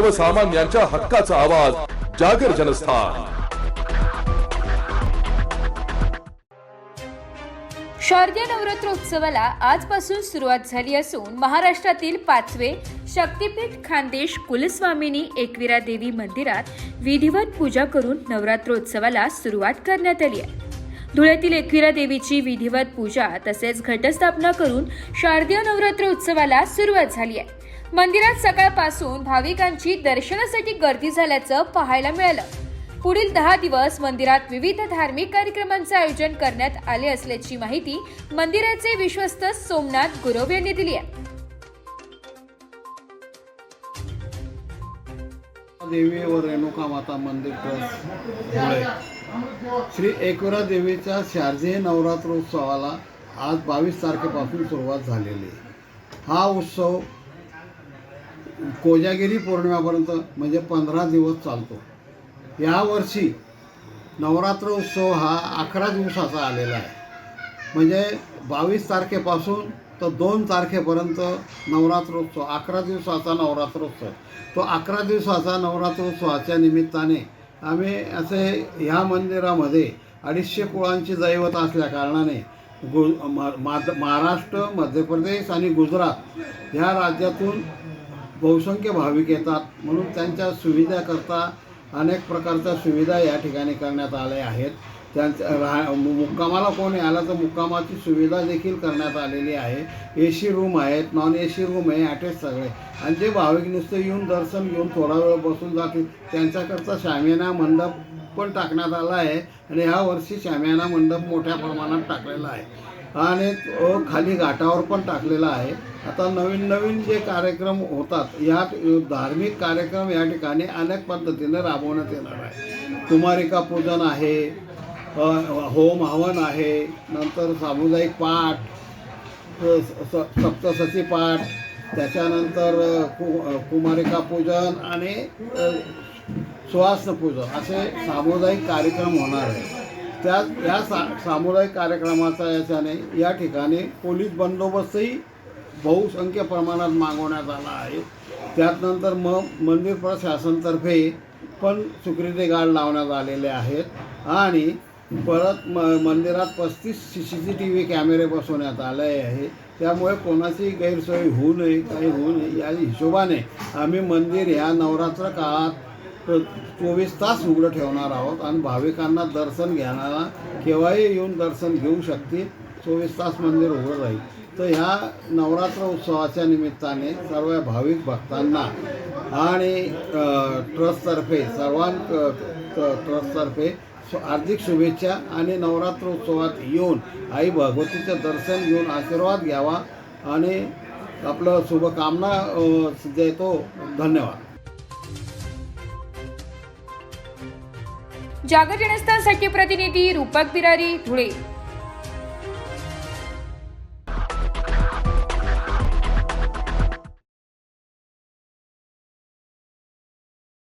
सर्वसामान्यांच्या हक्काचा आवाज जागर जनस्थान. शारदीय नवरात्रोत्सवाला आजपासून सुरुवात झाली असून महाराष्ट्रातील पाचवे शक्तीपीठ खानदेश कुलस्वामिनी एकविरा देवी मंदिरात विधिवत पूजा करून नवरात्रोत्सवाला सुरुवात करण्यात आली आहे. धुळ्यातील एकविरा देवीची विधिवत पूजा तसेच घटस्थापना करून शारदीय नवरात्र उत्सवाला सुरुवात झाली आहे. मंदिरात सकाळपासून भाविकांची दर्शनासाठी गर्दी झाल्याचं पाहायला मिळालं. पुढील दहा दिवस मंदिरात विविध धार्मिक कार्यक्रमांचं आयोजन करण्यात आले असल्याची माहिती मंदिराचे विश्वस्त सोमनाथ गुरव यांनी दिली आहे. देवी व रेणुका माता मंदिर ट्रस्ट श्री एकविरा देवीच्या शारदीय नवरात्रोत्सवाला आज बावीस तारखेपासून सुरुवात झालेली. हा उत्सव कोजागिरी पौर्णिमेपर्यंत म्हणजे पंधरा दिवस चालतो. यावर्षी नवरात्र उत्सव हा अकरा दिवसाचा आलेला आहे. म्हणजे बावीस तारखेपासून तर दोन तारखेपर्यंत नवरात्रोत्सव अकरा दिवसाचा नवरात्रोत्सव. तो अकरा दिवसाचा नवरात्रोत्सवाच्या निमित्ताने आम्ही असे ह्या मंदिरामध्ये अडीचशे कुळांची दैवत असल्या कारणाने गु महाराष्ट्र मध्य प्रदेश आणि गुजरात ह्या राज्यातून बहुसंख्य भाविक येतात. म्हणून त्यांच्या सुविधाकरता अनेक प्रकारच्या सुविधा या ठिकाणी करण्यात आल्या आहेत. त्यांच्या राह मुक्कामाला कोणी आला तर मुक्कामाची सुविधा देखील करण्यात आलेली आहे. ए सी रूम आहेत नॉन ए सी रूम आहे अटॅच सगळे. आणि जे भाविक नुसतं येऊन दर्शन घेऊन थोडा वेळ बसून जातील त्यांच्याकरता शामियाना मंडप पण टाकण्यात आला आहे आणि ह्या वर्षी शामियाना मंडप मोठ्या प्रमाणात टाकलेला आहे. आणि खाली घाटावर पण टाकलेला आहे. आता नवीन नवीन जे कार्यक्रम होतात या धार्मिक कार्यक्रम या ठिकाणी अनेक पद्धतीने राबवण्यात येणार आहे. कुमारिका पूजन आहे होम हवन आहे. नंतर सामुदायिक पाठ सप्तसती पाठ त्याच्यानंतर कु कुमारिका पूजन आणि सुवासन पूजन असे सामुदायिक कार्यक्रम होणार आहे त्या या सा सामुदायिक कार्यक्रमाचा याच्याने या ठिकाणी पोलीस बंदोबस्तही बहुसंख्य प्रमाणात मागवण्यात आला आहे. त्यानंतर म मग मंदिर प्रशासनतर्फे पण सिक्युरिटी गार्ड लावण्यात आलेले आहेत. आणि परत म मंदिरात पस्तीस C C C T V कॅमेरे बसवण्यात आले आहे. त्यामुळे कोणाची गैरसोय होऊ नये काही होऊ नये या हिशोबाने आम्ही मंदिर ह्या नवरात्र काळात चोवीस तास उघडं ठेवणार आहोत आणि भाविकांना दर्शन घेणारा केव्हाही येऊन दर्शन घेऊ शकतील. चोवीस तास मंदिर उघडं राहील. तर ह्या नवरात्र उत्सवाच्या निमित्ताने सर्व भाविक भक्तांना आणि ट्रस्टतर्फे सर्वां ट्रस्टतर्फे हार्दिक शुभेच्छा आणि नवरात्रोत्सवात येऊन आई भगवतीचं दर्शन घेऊन आशीर्वाद घ्यावा आणि आपलं शुभकामना देतो. धन्यवाद. जागर जनस्थानसाठी प्रतिनिधी रूपक बिरारी धुळे.